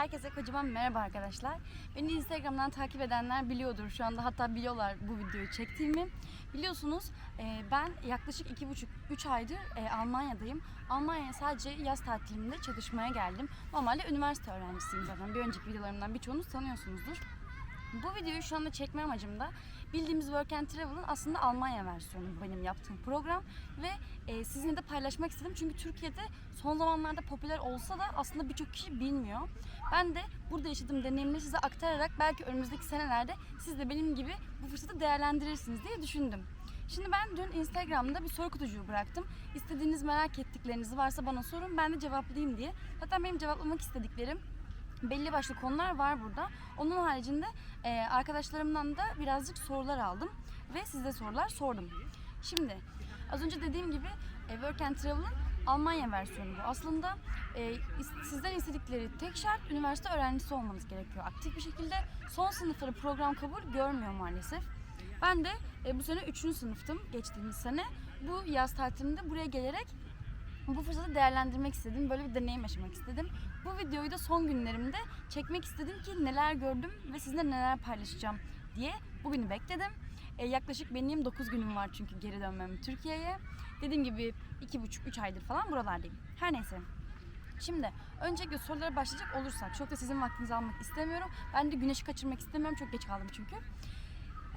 Herkese kocaman merhaba arkadaşlar. Beni Instagram'dan takip edenler biliyordur. Şu anda hatta biliyorlar bu videoyu çektiğimi. Biliyorsunuz e, ben yaklaşık 2,5-3 aydır e, Almanya'dayım. Almanya'ya sadece yaz tatilimde çalışmaya geldim. Normalde üniversite öğrencisiyim zaten. Bir önceki videolarımdan birçoğunuz tanıyorsunuzdur. Bu videoyu şu anda çekme amacım da bildiğimiz Work and Travel'ın aslında Almanya versiyonu benim yaptığım program ve e, sizinle de paylaşmak istedim çünkü Türkiye'de son zamanlarda popüler olsa da aslında birçok kişi bilmiyor. Ben de burada yaşadığım deneyimleri size aktararak belki önümüzdeki senelerde siz de benim gibi bu fırsatı değerlendirirsiniz diye düşündüm. Şimdi ben dün Instagram'da bir soru kutucuğu bıraktım. İstediğiniz merak ettikleriniz varsa bana sorun ben de cevaplayayım diye. Zaten benim cevaplamak istediklerim belli başlı konular var burada. Onun haricinde e, arkadaşlarımdan da birazcık sorular aldım ve size sorular sordum. Şimdi az önce dediğim gibi e, Work and Travel'ın Almanya versiyonu bu. Aslında e, sizden istedikleri tek şart üniversite öğrencisi olmanız gerekiyor. Aktif bir şekilde son sınıfları program kabul görmüyor maalesef. Ben de e, bu sene 3. sınıftım geçtiğimiz sene. Bu yaz tatilimde buraya gelerek bu fırsatı değerlendirmek istedim. Böyle bir deneyim yaşamak istedim. Bu videoyu da son günlerimde çekmek istedim ki neler gördüm ve sizinle neler paylaşacağım diye bugünü bekledim. E, yaklaşık benim 9 günüm var çünkü geri dönmem Türkiye'ye. Dediğim gibi 2,5-3 aydır falan buralardayım. Her neyse. Şimdi öncelikle sorulara başlayacak olursak çok da sizin vaktinizi almak istemiyorum. Ben de güneşi kaçırmak istemiyorum. Çok geç kaldım çünkü.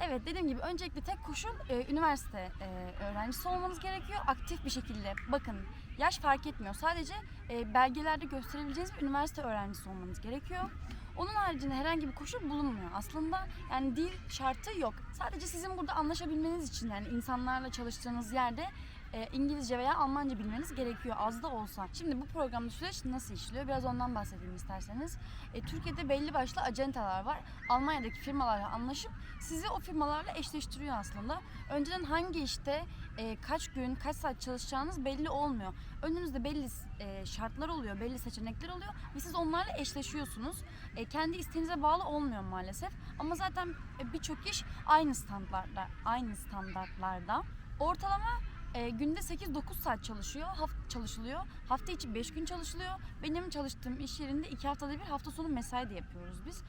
Evet dediğim gibi öncelikle tek koşul e, üniversite e, öğrencisi olmanız gerekiyor. Aktif bir şekilde bakın yaş fark etmiyor. Sadece e, belgelerde gösterebileceğiniz bir üniversite öğrencisi olmanız gerekiyor. Onun haricinde herhangi bir koşul bulunmuyor. Aslında yani dil şartı yok. Sadece sizin burada anlaşabilmeniz için yani insanlarla çalıştığınız yerde e, İngilizce veya Almanca bilmeniz gerekiyor az da olsa. Şimdi bu programda süreç nasıl işliyor? Biraz ondan bahsedeyim isterseniz. E, Türkiye'de belli başlı acentalar var. Almanya'daki firmalarla anlaşıp sizi o firmalarla eşleştiriyor aslında. Önceden hangi işte e, kaç gün, kaç saat çalışacağınız belli olmuyor. Önünüzde belli e, şartlar oluyor, belli seçenekler oluyor ve siz onlarla eşleşiyorsunuz. E, kendi isteğinize bağlı olmuyor maalesef. Ama zaten e, birçok iş aynı standartlar, aynı standartlarda. Ortalama e, günde 8-9 saat çalışıyor, haft çalışılıyor. Hafta içi 5 gün çalışılıyor. Benim çalıştığım iş yerinde 2 haftada bir hafta sonu mesai de yapıyoruz biz.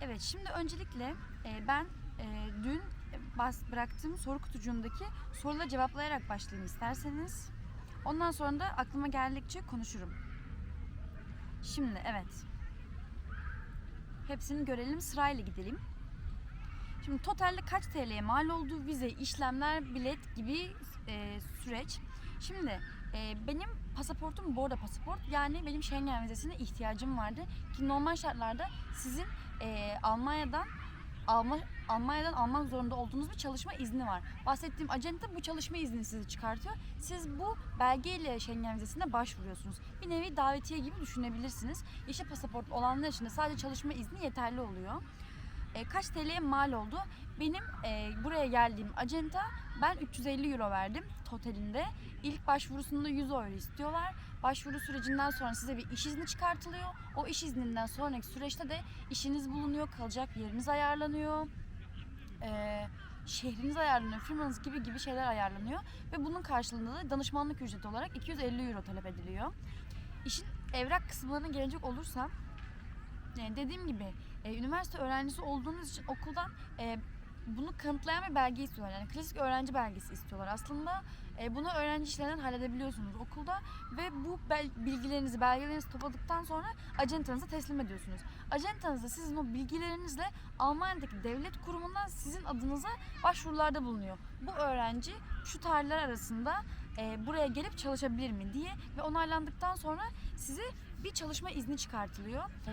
Evet şimdi öncelikle e, ben e, dün bas bıraktığım soru kutucuğundaki soruları cevaplayarak başlayayım isterseniz. Ondan sonra da aklıma geldikçe konuşurum. Şimdi evet. Hepsini görelim sırayla gidelim. Şimdi totalde kaç TL'ye mal olduğu vize, işlemler, bilet gibi e, süreç. Şimdi e, benim pasaportum Borda pasaport yani benim Schengen vizesine ihtiyacım vardı ki normal şartlarda sizin e, Almanya'dan alma, Almanya'dan almak zorunda olduğunuz bir çalışma izni var. Bahsettiğim acente bu çalışma izni sizi çıkartıyor. Siz bu belgeyle Schengen vizesine başvuruyorsunuz. Bir nevi davetiye gibi düşünebilirsiniz. Yeşil pasaport olanlar için de sadece çalışma izni yeterli oluyor. E, kaç TL'ye mal oldu? Benim e, buraya geldiğim acenta ben 350 euro verdim totalinde. İlk başvurusunda 100 euro istiyorlar. Başvuru sürecinden sonra size bir iş izni çıkartılıyor. O iş izninden sonraki süreçte de işiniz bulunuyor, kalacak yeriniz ayarlanıyor. E, şehriniz ayarlanıyor, firmanız gibi gibi şeyler ayarlanıyor. Ve bunun karşılığında da danışmanlık ücreti olarak 250 euro talep ediliyor. İşin evrak kısımlarına gelecek olursam e, dediğim gibi e, üniversite öğrencisi olduğunuz için okuldan e, bunu kanıtlayan bir belge istiyorlar. Yani klasik öğrenci belgesi istiyorlar. Aslında e, bunu öğrenci işlerinden halledebiliyorsunuz okulda ve bu bel- bilgilerinizi, belgelerinizi topladıktan sonra acentanıza teslim ediyorsunuz. Acentanız da sizin o bilgilerinizle Almanya'daki devlet kurumundan sizin adınıza başvurularda bulunuyor. Bu öğrenci şu tarihler arasında e, buraya gelip çalışabilir mi diye ve onaylandıktan sonra size bir çalışma izni çıkartılıyor. E,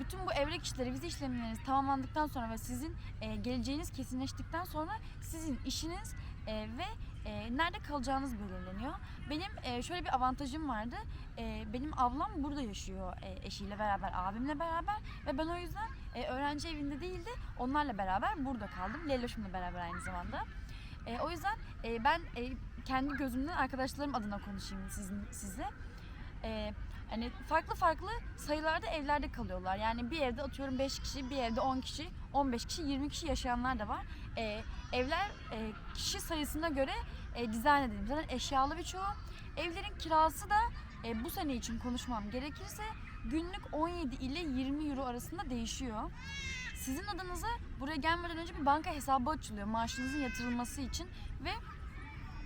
bütün bu evrak işleri, vize işlemleriniz tamamlandıktan sonra ve sizin e, geleceğiniz kesinleştikten sonra sizin işiniz e, ve e, nerede kalacağınız belirleniyor. Benim e, şöyle bir avantajım vardı. E, benim ablam burada yaşıyor e, eşiyle beraber, abimle beraber ve ben o yüzden e, öğrenci evinde değil de onlarla beraber burada kaldım. Leyloş'umla beraber aynı zamanda. E, o yüzden e, ben e, kendi gözümden arkadaşlarım adına konuşayım sizin size. E, hani farklı farklı sayılarda evlerde kalıyorlar. Yani bir evde atıyorum 5 kişi, bir evde 10 kişi, 15 kişi, 20 kişi yaşayanlar da var. E, evler e, kişi sayısına göre e, dizayn edilmiş. Zaten eşyalı birçoğu. Evlerin kirası da e, bu sene için konuşmam gerekirse günlük 17 ile 20 euro arasında değişiyor. Sizin adınıza buraya gelmeden önce bir banka hesabı açılıyor maaşınızın yatırılması için ve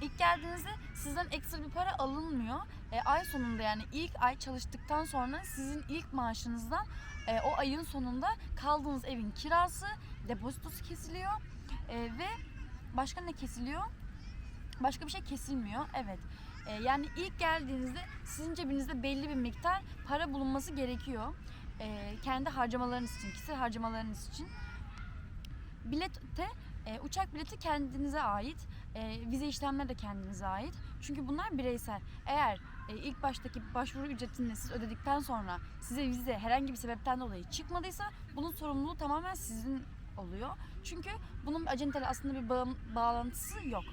ilk geldiğinizde sizden ekstra bir para alınmıyor. E, ay sonunda yani ilk ay çalıştıktan sonra sizin ilk maaşınızdan e, o ayın sonunda kaldığınız evin kirası, depozitosu kesiliyor E, ve başka ne kesiliyor? Başka bir şey kesilmiyor. Evet. E, yani ilk geldiğinizde sizin cebinizde belli bir miktar para bulunması gerekiyor. E, kendi harcamalarınız için, kişisel harcamalarınız için. Bilette, e, uçak bileti kendinize ait. E, vize işlemleri de kendinize ait. Çünkü bunlar bireysel. Eğer e, ilk baştaki başvuru ücretini siz ödedikten sonra size vize herhangi bir sebepten dolayı çıkmadıysa bunun sorumluluğu tamamen sizin oluyor. Çünkü bunun acenteyle aslında bir bağım- bağlantısı yok.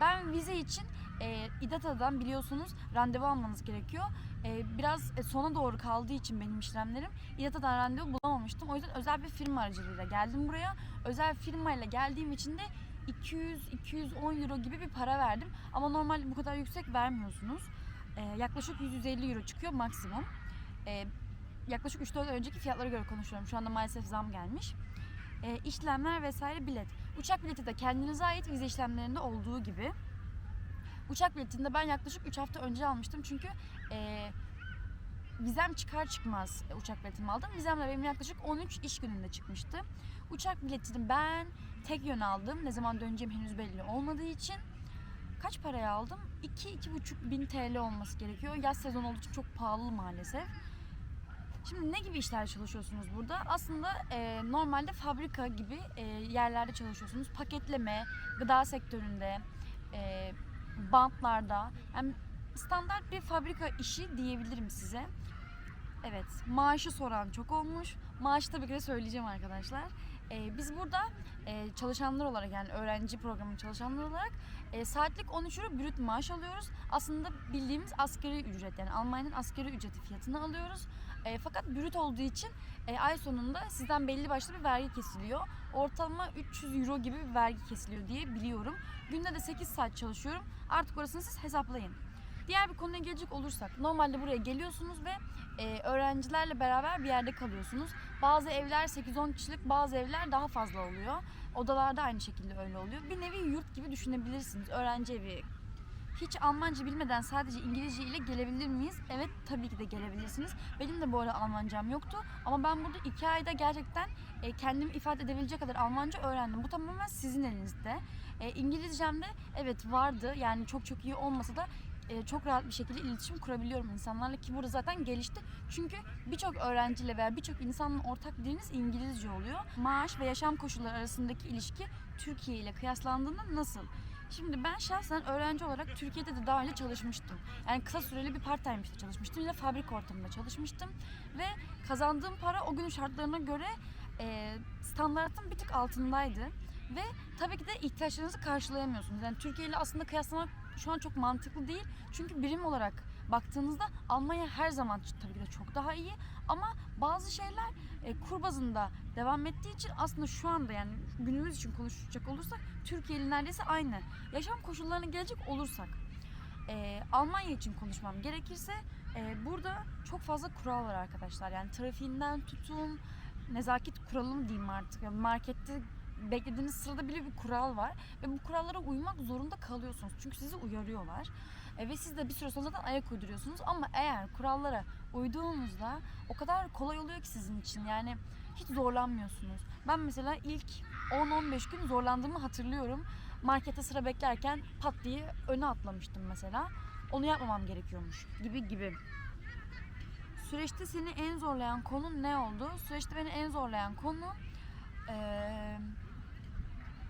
Ben vize için e, İDATA'dan biliyorsunuz randevu almanız gerekiyor. E, biraz e, sona doğru kaldığı için benim işlemlerim İDATA'dan randevu bulamamıştım. O yüzden özel bir firma aracılığıyla geldim buraya. Özel firmayla geldiğim için de 200-210 euro gibi bir para verdim. Ama normalde bu kadar yüksek vermiyorsunuz. E, yaklaşık 150 euro çıkıyor maksimum. E, yaklaşık 3-4 ay önceki fiyatlara göre konuşuyorum. Şu anda maalesef zam gelmiş. E, işlemler vesaire bilet. Uçak bileti de kendinize ait vize işlemlerinde olduğu gibi. Uçak biletini de ben yaklaşık 3 hafta önce almıştım çünkü e, vizem çıkar çıkmaz e, uçak biletimi aldım. Vizem de benim yaklaşık 13 iş gününde çıkmıştı. Uçak biletini ben tek yön aldım. Ne zaman döneceğim henüz belli olmadığı için. Kaç paraya aldım? 2-2,5 bin TL olması gerekiyor. Yaz sezonu olduğu için çok pahalı maalesef. Şimdi ne gibi işler çalışıyorsunuz burada? Aslında e, normalde fabrika gibi e, yerlerde çalışıyorsunuz. Paketleme, gıda sektöründe, e, bantlarda. Yani standart bir fabrika işi diyebilirim size. Evet, maaşı soran çok olmuş. Maaşı tabii ki de söyleyeceğim arkadaşlar. E, biz burada e, çalışanlar olarak yani öğrenci programı çalışanlar olarak e, saatlik 13 euro brüt maaş alıyoruz. Aslında bildiğimiz asgari ücret yani Almanya'nın asgari ücreti fiyatını alıyoruz. E, fakat brüt olduğu için e, ay sonunda sizden belli başlı bir vergi kesiliyor. Ortalama 300 euro gibi bir vergi kesiliyor diye biliyorum. Günde de 8 saat çalışıyorum. Artık orasını siz hesaplayın. Diğer bir konuya gelecek olursak normalde buraya geliyorsunuz ve e, öğrencilerle beraber bir yerde kalıyorsunuz. Bazı evler 8-10 kişilik bazı evler daha fazla oluyor. Odalarda aynı şekilde öyle oluyor. Bir nevi yurt gibi düşünebilirsiniz. Öğrenci evi hiç Almanca bilmeden sadece İngilizce ile gelebilir miyiz? Evet tabii ki de gelebilirsiniz. Benim de bu arada Almancam yoktu. Ama ben burada iki ayda gerçekten e, kendimi ifade edebilecek kadar Almanca öğrendim. Bu tamamen sizin elinizde. E, İngilizcem de evet vardı. Yani çok çok iyi olmasa da e, çok rahat bir şekilde iletişim kurabiliyorum insanlarla ki burada zaten gelişti. Çünkü birçok öğrenciyle veya birçok insanla ortak diliniz İngilizce oluyor. Maaş ve yaşam koşulları arasındaki ilişki Türkiye ile kıyaslandığında nasıl? Şimdi ben şahsen öğrenci olarak Türkiye'de de daha önce çalışmıştım. Yani kısa süreli bir part time işte çalışmıştım. Yine fabrika ortamında çalışmıştım. Ve kazandığım para o günün şartlarına göre e, standartın bir tık altındaydı. Ve tabii ki de ihtiyaçlarınızı karşılayamıyorsunuz. Yani Türkiye ile aslında kıyaslamak şu an çok mantıklı değil. Çünkü birim olarak baktığınızda Almanya her zaman tabii ki de çok daha iyi. Ama bazı şeyler e, kur bazında devam ettiği için aslında şu anda yani günümüz için konuşacak olursak Türkiye ile neredeyse aynı. Yaşam koşullarına gelecek olursak e, Almanya için konuşmam gerekirse e, burada çok fazla kural var arkadaşlar. Yani trafiğinden tutun nezaket kuralı mı diyeyim artık. Yani markette beklediğiniz sırada bile bir kural var ve bu kurallara uymak zorunda kalıyorsunuz. Çünkü sizi uyarıyorlar. E, ve siz de bir süre sonra zaten ayak uyduruyorsunuz ama eğer kurallara uyduğunuzda o kadar kolay oluyor ki sizin için. Yani hiç zorlanmıyorsunuz. Ben mesela ilk 10-15 gün zorlandığımı hatırlıyorum. Markete sıra beklerken pat diye öne atlamıştım mesela. Onu yapmamam gerekiyormuş gibi gibi. Süreçte seni en zorlayan konu ne oldu? Süreçte beni en zorlayan konu eee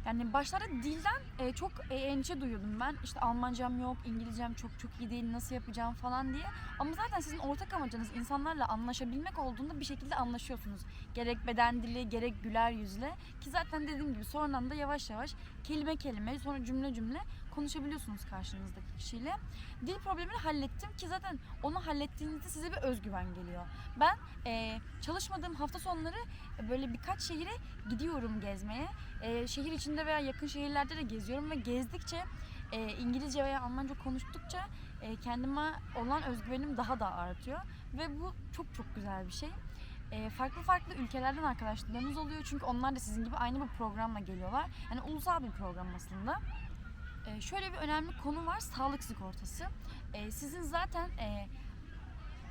yani başlarda dilden e, çok e, endişe duyuyordum ben. İşte Almancam yok, İngilizcem çok çok iyi değil, nasıl yapacağım falan diye. Ama zaten sizin ortak amacınız insanlarla anlaşabilmek olduğunda bir şekilde anlaşıyorsunuz. Gerek beden dili, gerek güler yüzle. Ki zaten dediğim gibi sonradan da yavaş yavaş kelime kelime, sonra cümle cümle konuşabiliyorsunuz karşınızdaki kişiyle. Dil problemini hallettim ki zaten onu hallettiğinizde size bir özgüven geliyor. Ben e, çalışmadığım hafta sonları e, böyle birkaç şehire gidiyorum gezmeye. E, şehir içinde veya yakın şehirlerde de geziyorum ve gezdikçe e, İngilizce veya Almanca konuştukça e, kendime olan özgüvenim daha da artıyor. Ve bu çok çok güzel bir şey. E, farklı farklı ülkelerden arkadaşlarınız oluyor çünkü onlar da sizin gibi aynı bir programla geliyorlar. Yani ulusal bir program aslında. E, şöyle bir önemli konu var, sağlık sigortası. E, sizin zaten e,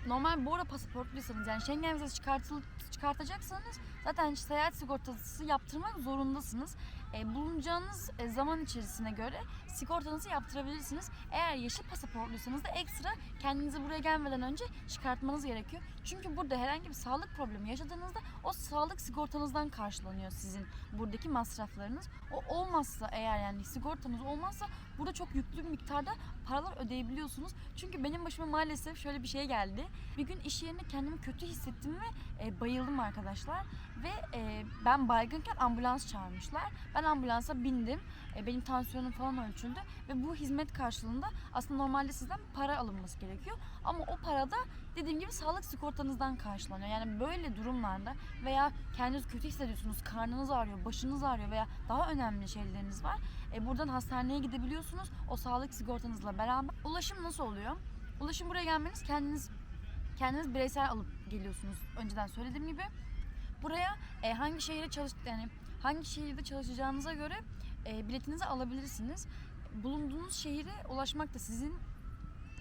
normal Bora pasaportluysanız yani Schengen vizesi çıkartıl, çıkartacaksanız zaten seyahat sigortası yaptırmak zorundasınız. E, bulunacağınız e, zaman içerisine göre sigortanızı yaptırabilirsiniz. Eğer yeşil pasaportluysanız da ekstra kendinizi buraya gelmeden önce çıkartmanız gerekiyor. Çünkü burada herhangi bir sağlık problemi yaşadığınızda o sağlık sigortanızdan karşılanıyor sizin buradaki masraflarınız. O olmazsa eğer yani sigortanız olmazsa burada çok yüklü bir miktarda paralar ödeyebiliyorsunuz. Çünkü benim başıma maalesef şöyle bir şey geldi. Bir gün iş yerinde kendimi kötü hissettim ve e, bayıldım arkadaşlar. Ve e, ben baygınken ambulans çağırmışlar. Ben ambulansa bindim. E, benim tansiyonum falan ölçüldü. Ve bu hizmet karşılığında aslında normalde sizden para alınması gerekiyor. Ama o para da dediğim gibi sağlık sigortanızdan karşılanıyor. Yani böyle durumlarda veya kendinizi kötü hissediyorsunuz, karnınız ağrıyor, başınız ağrıyor veya daha önemli şeyleriniz var. E, buradan hastaneye gidebiliyorsunuz o sağlık sigortanızla beraber. Ulaşım nasıl oluyor? Ulaşım buraya gelmeniz kendiniz kendiniz bireysel alıp geliyorsunuz. Önceden söylediğim gibi. Buraya e, hangi şehirde çalış yani hangi şehirde çalışacağınıza göre e, biletinizi alabilirsiniz. Bulunduğunuz şehire ulaşmak da sizin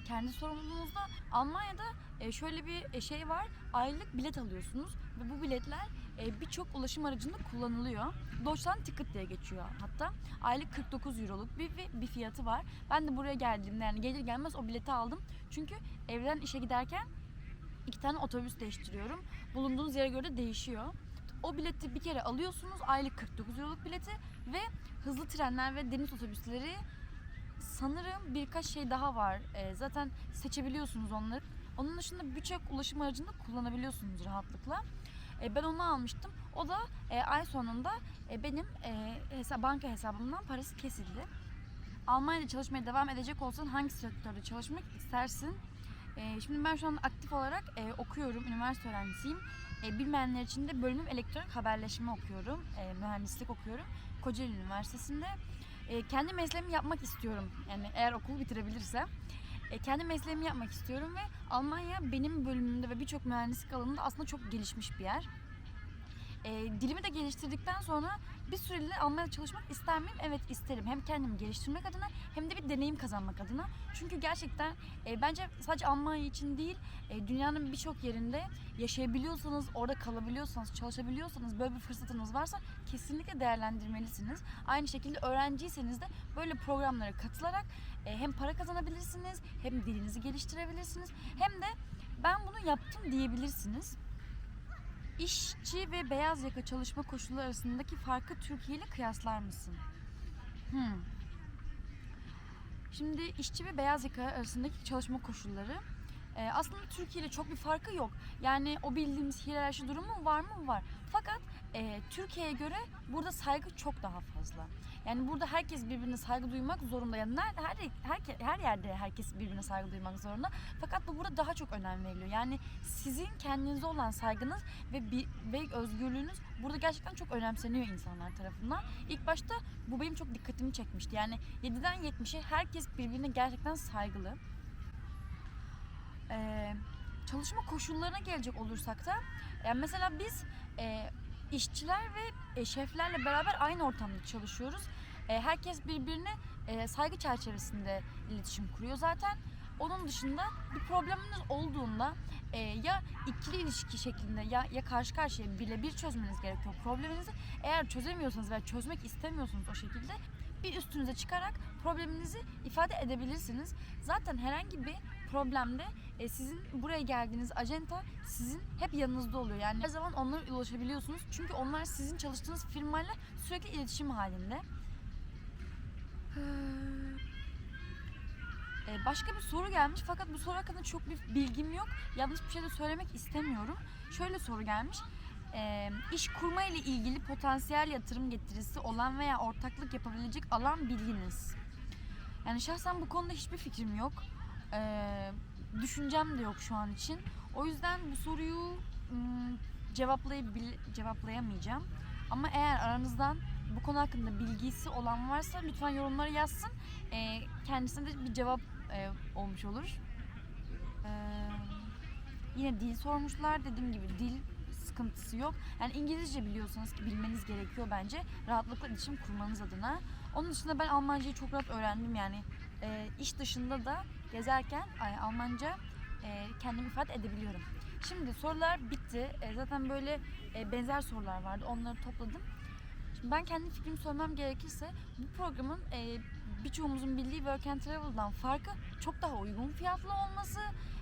kendi sorumluluğunuzda. Almanya'da e, şöyle bir e, şey var. Aylık bilet alıyorsunuz ve bu biletler e, birçok ulaşım aracında kullanılıyor. Deutschland Ticket diye geçiyor hatta. Aylık 49 euroluk bir, bir fiyatı var. Ben de buraya geldiğimde yani gelir gelmez o bileti aldım. Çünkü evden işe giderken iki tane otobüs değiştiriyorum. Bulunduğunuz yere göre de değişiyor. O bileti bir kere alıyorsunuz. Aylık 49 euroluk bileti ve hızlı trenler ve deniz otobüsleri sanırım birkaç şey daha var. Ee, zaten seçebiliyorsunuz onları. Onun dışında birçok ulaşım aracında kullanabiliyorsunuz rahatlıkla. Ee, ben onu almıştım. O da e, ay sonunda e, benim e, hesa- banka hesabımdan parası kesildi. Almanya'da çalışmaya devam edecek olsan hangi sektörde çalışmak istersin? Ee, şimdi ben şu an aktif olarak e, okuyorum, üniversite öğrencisiyim. E, bilmeyenler için de bölümüm elektronik haberleşme okuyorum, e, mühendislik okuyorum. Kocaeli Üniversitesi'nde. Kendi mesleğimi yapmak istiyorum. Yani eğer okulu bitirebilirsem. Kendi mesleğimi yapmak istiyorum ve Almanya benim bölümümde ve birçok mühendislik alanında aslında çok gelişmiş bir yer. E, dilimi de geliştirdikten sonra bir süreliğine Almanya'da çalışmak ister miyim? Evet isterim. Hem kendimi geliştirmek adına hem de bir deneyim kazanmak adına. Çünkü gerçekten e, bence sadece Almanya için değil, e, dünyanın birçok yerinde yaşayabiliyorsanız, orada kalabiliyorsanız, çalışabiliyorsanız, böyle bir fırsatınız varsa kesinlikle değerlendirmelisiniz. Aynı şekilde öğrenciyseniz de böyle programlara katılarak e, hem para kazanabilirsiniz, hem dilinizi geliştirebilirsiniz, hem de ben bunu yaptım diyebilirsiniz. İşçi ve beyaz yaka çalışma koşulları arasındaki farkı Türkiye ile kıyaslar mısın? Hmm. Şimdi işçi ve beyaz yaka arasındaki çalışma koşulları e, aslında Türkiye ile çok bir farkı yok. Yani o bildiğimiz hiyerarşi durumu var mı? Var. Fakat e, Türkiye'ye göre burada saygı çok daha fazla. Yani burada herkes birbirine saygı duymak zorunda. Yani nerede, her, her, her yerde herkes birbirine saygı duymak zorunda. Fakat bu burada daha çok önem veriliyor. Yani sizin kendinize olan saygınız ve bir, ve özgürlüğünüz burada gerçekten çok önemseniyor insanlar tarafından. İlk başta bu benim çok dikkatimi çekmişti. Yani 7'den 70'e herkes birbirine gerçekten saygılı. Ee, çalışma koşullarına gelecek olursak da yani mesela biz e, işçiler ve e, şeflerle beraber aynı ortamda çalışıyoruz. E, herkes birbirine e, saygı çerçevesinde iletişim kuruyor zaten. Onun dışında bir probleminiz olduğunda e, ya ikili ilişki şeklinde ya, ya karşı karşıya birebir çözmeniz gerekiyor probleminizi. Eğer çözemiyorsanız veya çözmek istemiyorsanız o şekilde bir üstünüze çıkarak probleminizi ifade edebilirsiniz. Zaten herhangi bir problemde e, sizin buraya geldiğiniz acenta sizin hep yanınızda oluyor. Yani her zaman onlara ulaşabiliyorsunuz. Çünkü onlar sizin çalıştığınız firmayla sürekli iletişim halinde. Ee, başka bir soru gelmiş fakat bu soru hakkında çok bir bilgim yok. Yanlış bir şey de söylemek istemiyorum. Şöyle soru gelmiş. Ee, iş kurma ile ilgili potansiyel yatırım getirisi olan veya ortaklık yapabilecek alan bilginiz. Yani şahsen bu konuda hiçbir fikrim yok. Ee, düşüncem de yok şu an için. O yüzden bu soruyu ım, cevaplayabil cevaplayamayacağım. Ama eğer aranızdan bu konu hakkında bilgisi olan varsa lütfen yorumlara yazsın. E, kendisine de bir cevap e, olmuş olur. E, yine dil sormuşlar. Dediğim gibi dil sıkıntısı yok. Yani İngilizce biliyorsanız ki bilmeniz gerekiyor bence. Rahatlıkla iletişim kurmanız adına. Onun dışında ben Almancayı çok rahat öğrendim yani. E, iş dışında da gezerken Almanca e, kendimi ifade edebiliyorum. Şimdi sorular bitti. E, zaten böyle e, benzer sorular vardı. Onları topladım. Şimdi ben kendi fikrimi söylemem gerekirse bu programın birçoğumuzun bildiği Work and Travel'dan farkı çok daha uygun fiyatlı olması,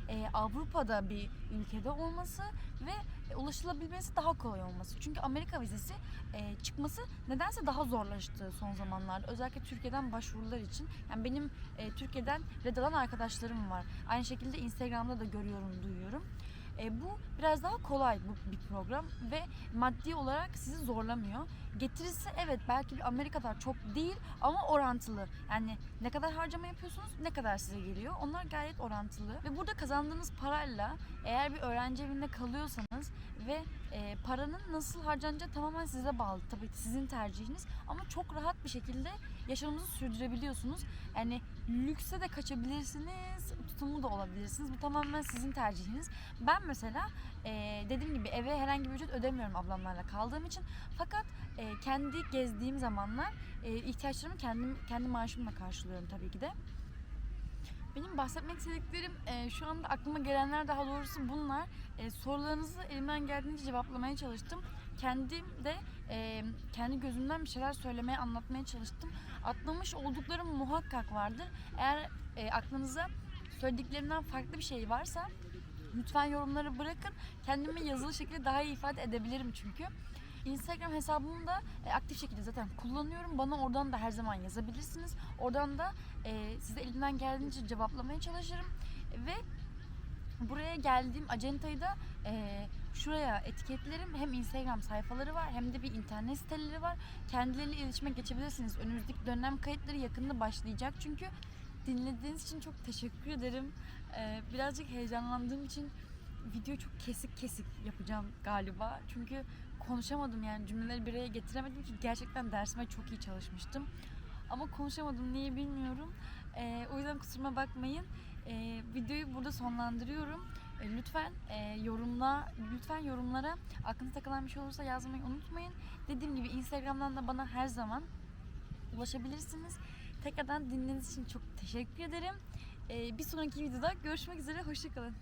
e, Avrupa'da bir ülkede olması ve ulaşılabilmesi daha kolay olması. Çünkü Amerika vizesi e, çıkması nedense daha zorlaştı son zamanlarda. Özellikle Türkiye'den başvurular için. Yani benim e, Türkiye'den red alan arkadaşlarım var. Aynı şekilde Instagram'da da görüyorum, duyuyorum. E, bu biraz daha kolay bu bir program ve maddi olarak sizi zorlamıyor. Getirisi evet belki Amerika kadar çok değil ama orantılı. Yani ne kadar harcama yapıyorsunuz, ne kadar size geliyor. Onlar gayet orantılı. Ve burada kazandığınız parayla eğer bir öğrenci evinde kalıyorsanız ve e, paranın nasıl harcanacağı tamamen size bağlı. Tabii sizin tercihiniz ama çok rahat bir şekilde yaşamınızı sürdürebiliyorsunuz. Yani lükse de kaçabilirsiniz, tutumlu da olabilirsiniz. Bu tamamen sizin tercihiniz. Ben mesela e, dediğim gibi eve herhangi bir ücret ödemiyorum ablamlarla kaldığım için. Fakat e, kendi gezdiğim zamanlar e, ihtiyaçlarımı kendim kendi maaşımla karşılıyorum tabii ki de. Benim bahsetmek istediklerim e, şu anda aklıma gelenler daha doğrusu bunlar. E, sorularınızı elimden geldiğince cevaplamaya çalıştım. Kendim de e, kendi gözümden bir şeyler söylemeye, anlatmaya çalıştım. Atlamış olduklarım muhakkak vardır. Eğer e, aklınıza söylediklerimden farklı bir şey varsa lütfen yorumlara bırakın. Kendimi yazılı şekilde daha iyi ifade edebilirim çünkü. Instagram hesabımı da e, aktif şekilde zaten kullanıyorum. Bana oradan da her zaman yazabilirsiniz. Oradan da e, size elimden geldiğince cevaplamaya çalışırım. Ve buraya geldiğim acentayı da e, şuraya etiketlerim. Hem Instagram sayfaları var hem de bir internet siteleri var. Kendileriyle iletişime geçebilirsiniz. Önümüzdeki dönem kayıtları yakında başlayacak çünkü dinlediğiniz için çok teşekkür ederim. E, birazcık heyecanlandığım için video çok kesik kesik yapacağım galiba. Çünkü konuşamadım yani cümleleri bir araya getiremedim ki gerçekten dersime çok iyi çalışmıştım. Ama konuşamadım niye bilmiyorum. Ee, o yüzden kusuruma bakmayın. Ee, videoyu burada sonlandırıyorum. Ee, lütfen e, yorumla, lütfen yorumlara aklınıza takılan bir şey olursa yazmayı unutmayın. Dediğim gibi Instagram'dan da bana her zaman ulaşabilirsiniz. Tekrardan dinlediğiniz için çok teşekkür ederim. Ee, bir sonraki videoda görüşmek üzere. Hoşçakalın.